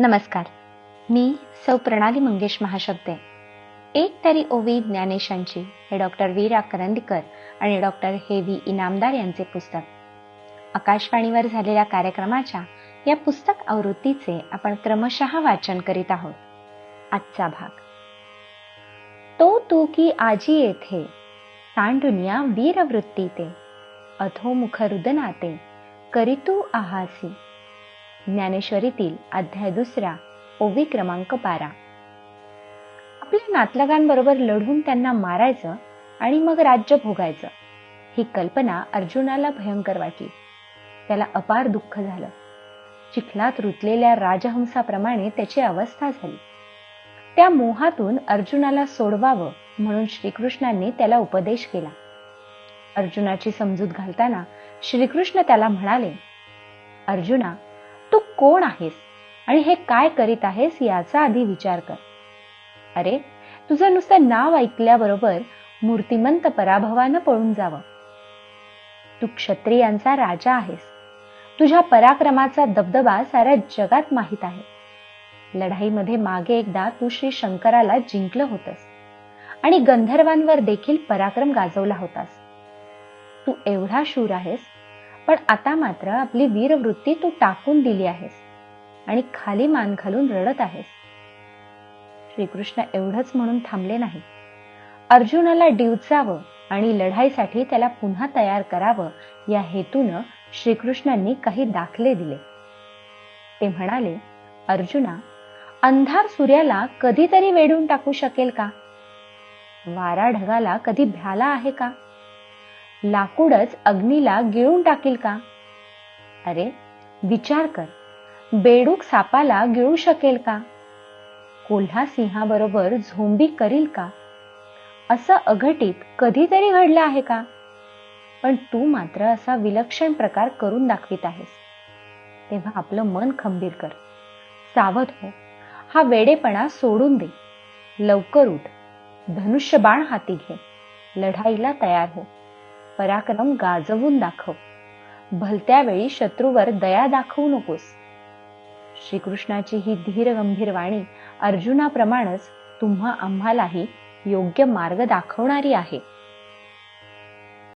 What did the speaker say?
नमस्कार. मी सौ प्रणाली मंगेश महाशब्दे. एक तरी ओवी ज्ञानेशांची हे डॉक्टर वीरा करंदीकर आणि डॉक्टर हे व्ही इनामदार यांचे पुस्तक. आकाशवाणीवर झालेल्या कार्यक्रमाच्या या पुस्तक आवृत्तीचे आपण क्रमशः वाचन करीत आहोत. आजचा भाग. तो तू की आजी येथे सांडुनिया वीरवृत्ती ते अधोमुख रुदनाते करीतू आहासी. ज्ञानेश्वरीतील अध्याय दुसरा ओवी क्रमांक बारा. आपल्या नातलगांबरोबर लढून त्यांना मारायचं आणि मग राज्य भोगायचं ही कल्पना अर्जुनाला भयंकर वाटली. त्याला अपार दुःख झालं. चिखलात रुतलेल्या राजहंसाप्रमाणे त्याची अवस्था झाली. त्या मोहातून अर्जुनाला सोडवावं म्हणून श्रीकृष्णांनी त्याला उपदेश केला. अर्जुनाची समजूत घालताना श्रीकृष्ण त्याला म्हणाले अर्जुना कोण आहेस आणि हे काय करीत आहेस याचा आधी विचार कर. अरे तुझं नुसतं नाव ऐकल्याबरोबर मूर्तिमंत पराभवानं पळून जावं. तू क्षत्रियांचा राजा आहेस. तुझ्या पराक्रमाचा दबदबा साऱ्या जगात माहीत आहे. लढाईमध्ये मागे एकदा तू श्री शंकराला जिंकलं होतस आणि गंधर्वांवर देखील पराक्रम गाजवला होतास. तू एवढा शूर आहेस पण आता मात्र आपली वीरवृत्ती तू टाकून दिली आहेस आणि खाली मान घालून रडत आहेस. श्रीकृष्ण एवढंच म्हणून थांबले नाही अर्जुनाला डिवचावं आणि लढाईसाठी त्याला पुन्हा तयार करावं या हेतूनं श्रीकृष्णांनी काही दाखले दिले. ते म्हणाले अर्जुना अंधार सूर्याला कधीतरी वेढून टाकू शकेल का? वारा ढगाला कधी भ्याला आहे का? लाकूडच अग्नीला गिळून टाकील का? अरे विचार कर. बेडूक सापाला गिळू शकेल का? कोल्हा सिंहाबरोबर झोंबी करील का? असं अघटित कधीतरी घडलं आहे का? पण तू मात्र असा विलक्षण प्रकार करून दाखवित आहेस. तेव्हा आपलं मन खंबीर कर. सावध हो. हा वेडेपणा सोडून दे. लवकर उठ. धनुष्यबाण हाती घे. लढाईला तयार हो. पराक्रम गाजवून दाखव. भलत्या वेळी शत्रूवर दया दाखवू नकोस. श्रीकृष्णाची ही धीर गंभीर वाणी अर्जुनाप्रमाणेच तुम्हा आम्हालाही योग्य मार्ग दाखवणारी आहे.